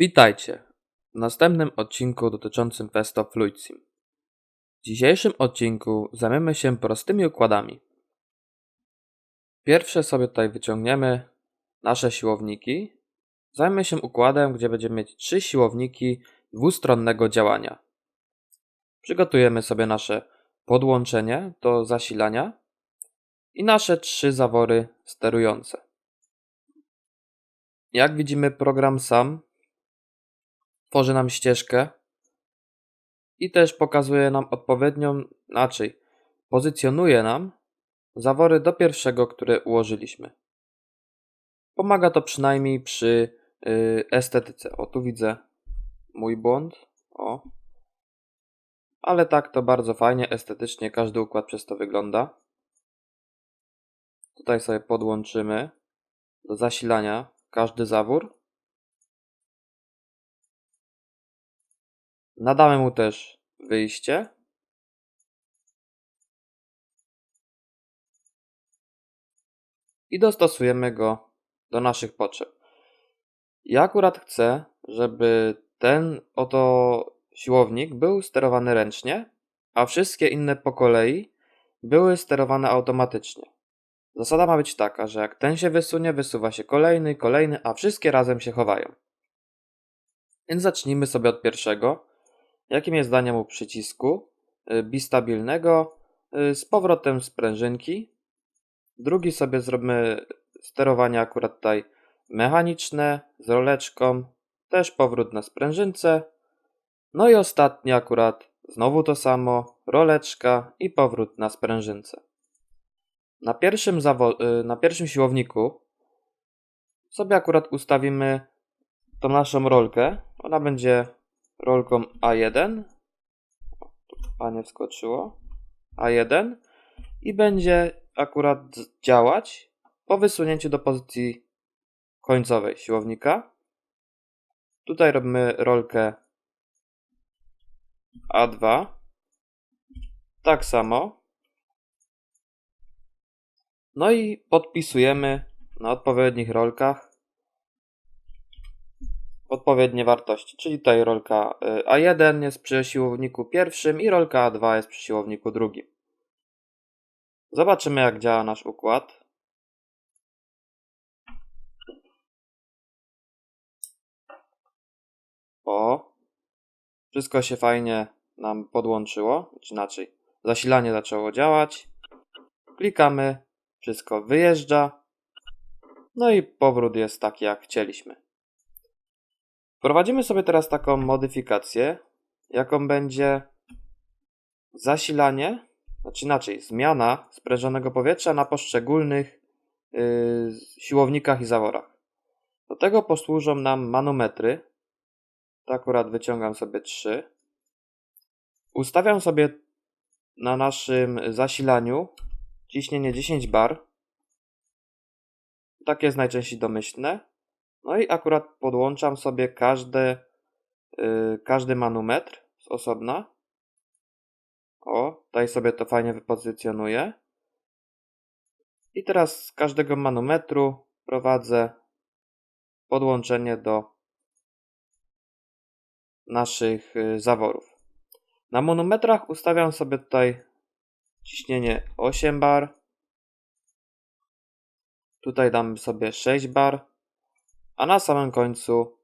Witajcie w następnym odcinku dotyczącym Festo Fluid Sim. W dzisiejszym odcinku zajmiemy się prostymi układami. Pierwsze sobie tutaj wyciągniemy nasze siłowniki. Zajmę się układem, gdzie będziemy mieć trzy siłowniki dwustronnego działania. Przygotujemy sobie nasze podłączenie do zasilania i nasze trzy zawory sterujące. Jak widzimy, program sam tworzy nam ścieżkę i też pokazuje nam odpowiednią, inaczej, pozycjonuje nam zawory do pierwszego, które ułożyliśmy. Pomaga to przynajmniej przy yy, estetyce. O, tu widzę mój błąd. O. Ale tak to bardzo fajnie, estetycznie każdy układ przez to wygląda. Tutaj sobie podłączymy do zasilania każdy zawór. Nadamy mu też wyjście. I dostosujemy go do naszych potrzeb. Ja akurat chcę, żeby ten oto siłownik był sterowany ręcznie, a wszystkie inne po kolei były sterowane automatycznie. Zasada ma być taka, że jak ten się wysunie, wysuwa się kolejny, kolejny, a wszystkie razem się chowają. Więc zacznijmy sobie od pierwszego jakim jest danie mu przycisku y, bistabilnego y, z powrotem sprężynki. Drugi sobie zrobimy sterowanie akurat tutaj mechaniczne z roleczką, też powrót na sprężynce. No i ostatni akurat znowu to samo, roleczka i powrót na sprężynce. Na pierwszym, y, na pierwszym siłowniku sobie akurat ustawimy tą naszą rolkę. Ona będzie rolką A1. A nie wskoczyło. A1 i będzie akurat działać po wysunięciu do pozycji końcowej siłownika. Tutaj robimy rolkę A2. Tak samo. No i podpisujemy na odpowiednich rolkach odpowiednie wartości, czyli tutaj rolka y, A1 jest przy siłowniku pierwszym i rolka A2 jest przy siłowniku drugim. Zobaczymy jak działa nasz układ. O, wszystko się fajnie nam podłączyło, czy inaczej, zasilanie zaczęło działać. Klikamy, wszystko wyjeżdża. No i powrót jest taki jak chcieliśmy. Wprowadzimy sobie teraz taką modyfikację, jaką będzie zasilanie, znaczy inaczej, zmiana sprężonego powietrza na poszczególnych yy, siłownikach i zaworach. Do tego posłużą nam manometry. To akurat wyciągam sobie trzy. Ustawiam sobie na naszym zasilaniu ciśnienie 10 bar. Takie jest najczęściej domyślne. No i akurat podłączam sobie każdy, yy, każdy manometr z osobna. O, tutaj sobie to fajnie wypozycjonuję. I teraz z każdego manometru prowadzę podłączenie do naszych y, zaworów. Na manometrach ustawiam sobie tutaj ciśnienie 8 bar. Tutaj dam sobie 6 bar a na samym końcu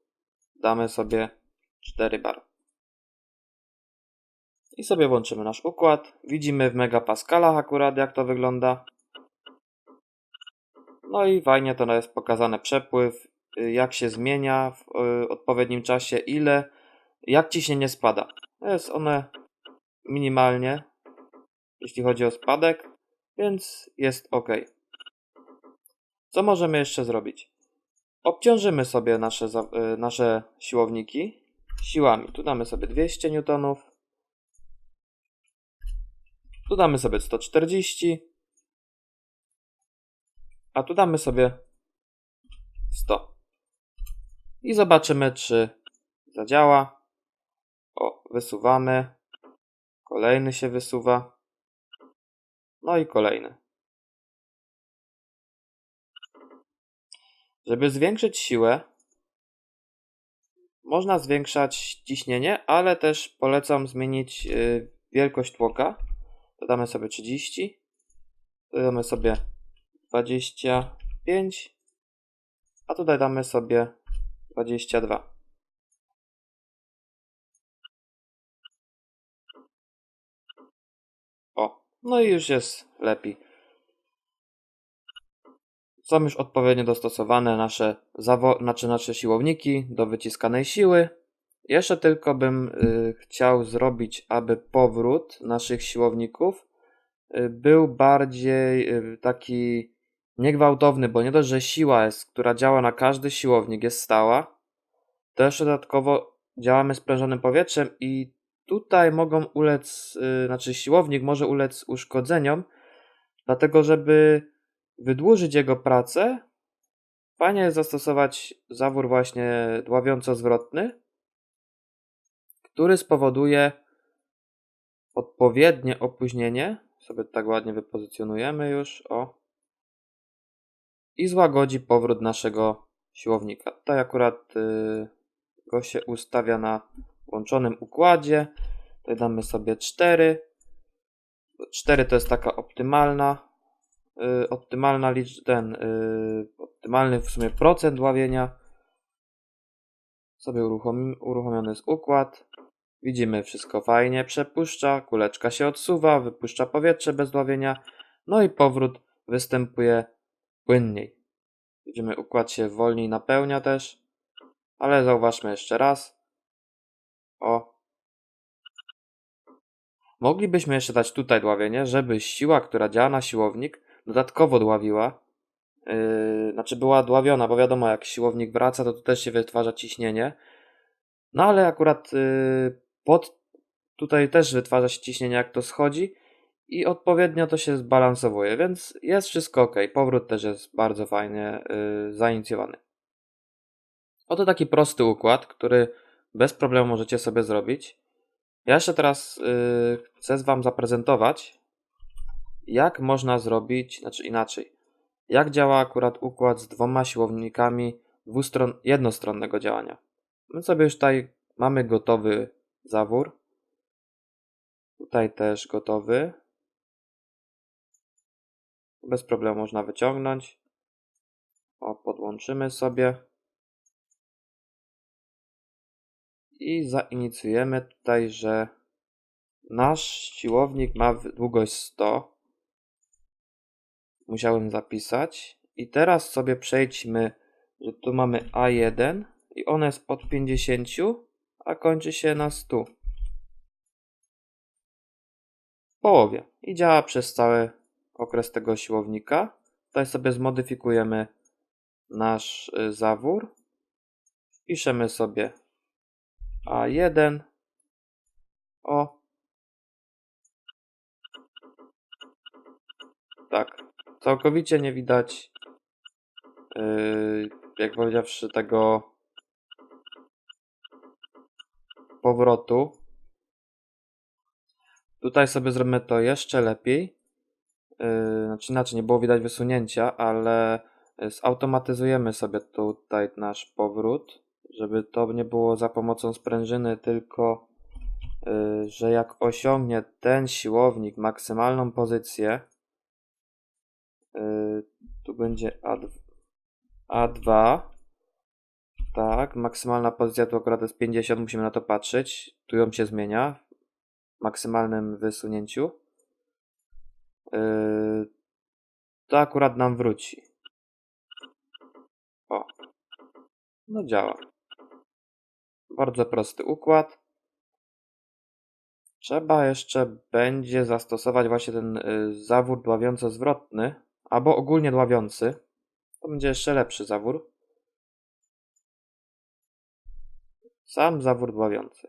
damy sobie 4 bar. I sobie włączymy nasz układ. Widzimy w megapascalach akurat jak to wygląda. No i fajnie to jest pokazane przepływ, jak się zmienia w y, odpowiednim czasie, ile, jak ciśnienie spada. Jest one minimalnie, jeśli chodzi o spadek, więc jest ok. Co możemy jeszcze zrobić? Obciążymy sobie nasze, y, nasze siłowniki siłami. Tu damy sobie 200 N. Tu damy sobie 140. A tu damy sobie 100. I zobaczymy, czy zadziała. O, wysuwamy. Kolejny się wysuwa. No i kolejny. Żeby zwiększyć siłę, można zwiększać ciśnienie, ale też polecam zmienić y, wielkość tłoka. Dodamy sobie 30, dodamy sobie 25, a tutaj damy sobie 22. O, no i już jest lepiej. Są już odpowiednio dostosowane nasze, zawo- znaczy nasze siłowniki do wyciskanej siły. Jeszcze tylko bym y, chciał zrobić, aby powrót naszych siłowników y, był bardziej y, taki niegwałtowny, bo nie dość, że siła jest, która działa na każdy siłownik jest stała, to jeszcze dodatkowo działamy sprężonym powietrzem i tutaj mogą ulec, y, znaczy siłownik może ulec uszkodzeniom, dlatego żeby wydłużyć jego pracę, fajnie zastosować zawór właśnie dławiąco-zwrotny, który spowoduje odpowiednie opóźnienie, sobie tak ładnie wypozycjonujemy już, o, i złagodzi powrót naszego siłownika. Tutaj akurat y, go się ustawia na łączonym układzie. Tutaj damy sobie 4. 4 to jest taka optymalna, y, optymalna licz, ten, y, optymalny w sumie procent ławienia. Sobie uruchom, uruchomiony jest układ. Widzimy wszystko fajnie, przepuszcza, kuleczka się odsuwa, wypuszcza powietrze bez dławienia, no i powrót występuje płynniej. Widzimy, układ się wolniej napełnia też, ale zauważmy jeszcze raz. O. Moglibyśmy jeszcze dać tutaj dławienie, żeby siła, która działa na siłownik, dodatkowo dławiła. Yy, znaczy była dławiona, bo wiadomo, jak siłownik wraca, to tu też się wytwarza ciśnienie. No ale akurat yy, pod tutaj też wytwarza się ciśnienie, jak to schodzi i odpowiednio to się zbalansowuje, więc jest wszystko ok. Powrót też jest bardzo fajnie yy, zainicjowany. Oto taki prosty układ, który bez problemu możecie sobie zrobić. Ja jeszcze teraz yy, chcę Wam zaprezentować, jak można zrobić, znaczy inaczej, jak działa akurat układ z dwoma siłownikami dwustron, jednostronnego działania. My sobie już tutaj mamy gotowy zawór. Tutaj też gotowy. Bez problemu można wyciągnąć. O, podłączymy sobie. I zainicjujemy tutaj, że nasz siłownik ma długość 100. Musiałem zapisać. I teraz sobie przejdźmy, że tu mamy A1 i on jest od 50, a kończy się na 100. W połowie. I działa przez cały okres tego siłownika. Tutaj sobie zmodyfikujemy nasz y, zawór. Piszemy sobie A1. O. Tak. Całkowicie nie widać, yy, jak powiedziawszy, tego powrotu. Tutaj sobie zrobimy to jeszcze lepiej. Yy, znaczy inaczej, nie było widać wysunięcia, ale zautomatyzujemy sobie tutaj nasz powrót, żeby to nie było za pomocą sprężyny, tylko yy, że jak osiągnie ten siłownik maksymalną pozycję, yy, tu będzie A2, A2 tak, maksymalna pozycja tu akurat jest 50, musimy na to patrzeć. Tu ją się zmienia w maksymalnym wysunięciu. Yy, to akurat nam wróci. O. No działa. Bardzo prosty układ. Trzeba jeszcze będzie zastosować właśnie ten yy, zawór dławiąco-zwrotny, albo ogólnie dławiący. To będzie jeszcze lepszy zawór. Sam zawór dławiący.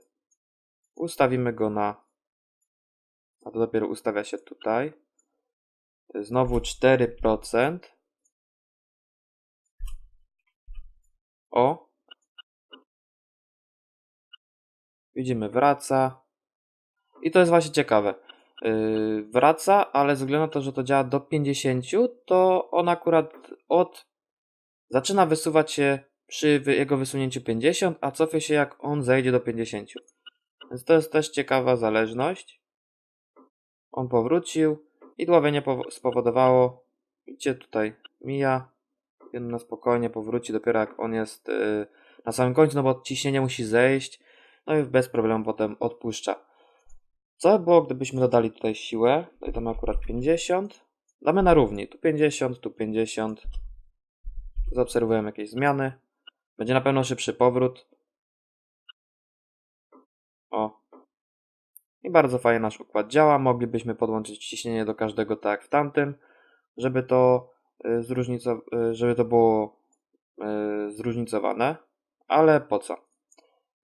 Ustawimy go na. A to dopiero ustawia się tutaj. Znowu 4%. O. Widzimy, wraca. I to jest właśnie ciekawe. Yy, wraca, ale ze względu na to, że to działa do 50, to on akurat od. Zaczyna wysuwać się przy jego wysunięciu 50, a cofie się jak on zejdzie do 50. Więc to jest też ciekawa zależność. On powrócił i dławienie powo- spowodowało, widzicie tutaj mija, jeden na spokojnie powróci dopiero jak on jest yy, na samym końcu, no bo ciśnienie musi zejść, no i bez problemu potem odpuszcza. Co by było, gdybyśmy dodali tutaj siłę? Tutaj damy akurat 50. Damy na równi. Tu 50, tu 50. Zaobserwujemy jakieś zmiany. Będzie na pewno szybszy powrót. O. I bardzo fajnie nasz układ działa. Moglibyśmy podłączyć ciśnienie do każdego tak jak w tamtym, żeby to y, y, żeby to było y, zróżnicowane. Ale po co?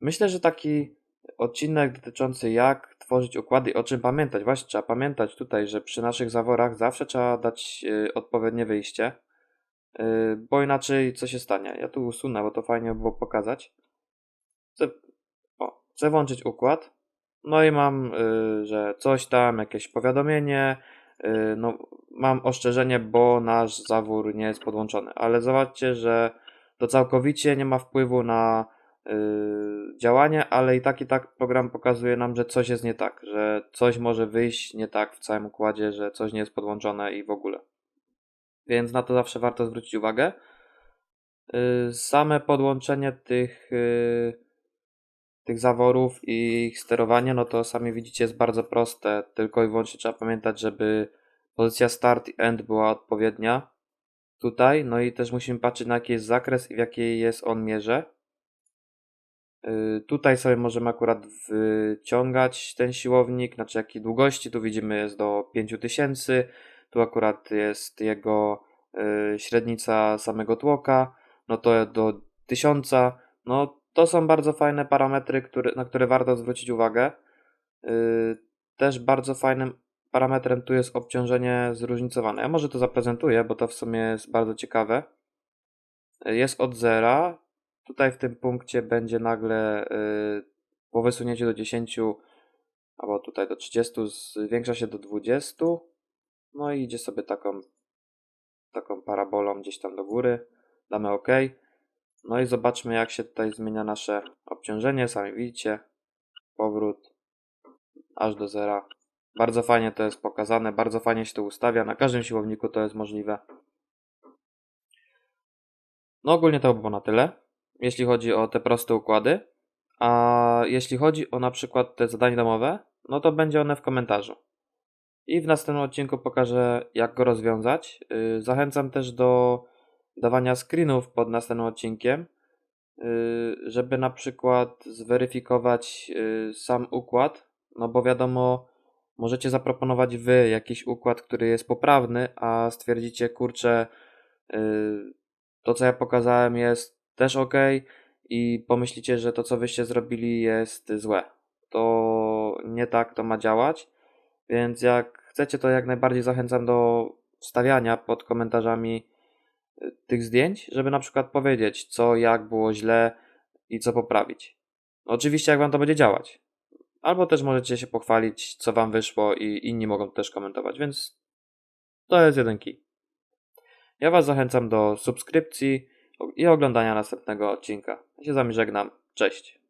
Myślę, że taki odcinek dotyczący jak tworzyć układy i o czym pamiętać. Właśnie trzeba pamiętać tutaj, że przy naszych zaworach zawsze trzeba dać y, odpowiednie wyjście, y, bo inaczej co się stanie? Ja tu usunę, bo to fajnie było pokazać. Chcę, o, chcę włączyć układ, no i mam, y, że coś tam, jakieś powiadomienie, no mam ostrzeżenie, bo nasz zawór nie jest podłączony, ale zobaczcie, że to całkowicie nie ma wpływu na działanie, ale i tak i tak program pokazuje nam, że coś jest nie tak, że coś może wyjść nie tak w całym układzie, że coś nie jest podłączone i w ogóle. Więc na to zawsze warto zwrócić uwagę. Y, Same podłączenie tych, y, tych zaworów i ich sterowanie, no to sami widzicie jest bardzo proste. Tylko i wyłącznie trzeba pamiętać, żeby pozycja start i end była odpowiednia tutaj. No i też musimy patrzeć na jaki jest zakres i w jakiej jest on mierze. Y, Tutaj sobie możemy akurat wyciągać ten siłownik, znaczy jakiej długości. Tu widzimy jest do 5000. Tu akurat jest jego y, średnica samego tłoka. No to do 1000. No to są bardzo fajne parametry, które, na które warto zwrócić uwagę. Y, Też bardzo fajnym parametrem tu jest obciążenie zróżnicowane. Ja może to zaprezentuję, bo to w sumie jest bardzo ciekawe. Jest od zera. Tutaj w tym punkcie będzie nagle y, po wysunięciu do 10 albo tutaj do 30 zwiększa się do 20. No i idzie sobie taką, taką parabolą gdzieś tam do góry. Damy OK. No i zobaczmy jak się tutaj zmienia nasze obciążenie. Sami widzicie. Powrót aż do zera. Bardzo fajnie to jest pokazane, bardzo fajnie się to ustawia. Na każdym siłowniku to jest możliwe. No ogólnie to by było na tyle, jeśli chodzi o te proste układy. A jeśli chodzi o na przykład te zadania domowe, no to będzie one w komentarzu. I w następnym odcinku pokażę, jak go rozwiązać. Yy, Zachęcam też do dawania screenów pod następnym odcinkiem, yy, żeby na przykład zweryfikować yy, sam układ, no bo wiadomo, możecie zaproponować wy jakiś układ, który jest poprawny, a stwierdzicie, kurczę, to co ja pokazałem jest też ok i pomyślicie, że to co wyście zrobili jest złe. To nie tak to ma działać, więc jak chcecie, to jak najbardziej zachęcam do wstawiania pod komentarzami y, tych zdjęć, żeby na przykład powiedzieć, co jak było źle i co poprawić. Oczywiście, jak wam to będzie działać. Albo też możecie się pochwalić, co wam wyszło i inni mogą też komentować, więc to jest jeden key. Ja was zachęcam do subskrypcji i oglądania następnego odcinka. Ja się z wami żegnam. Cześć.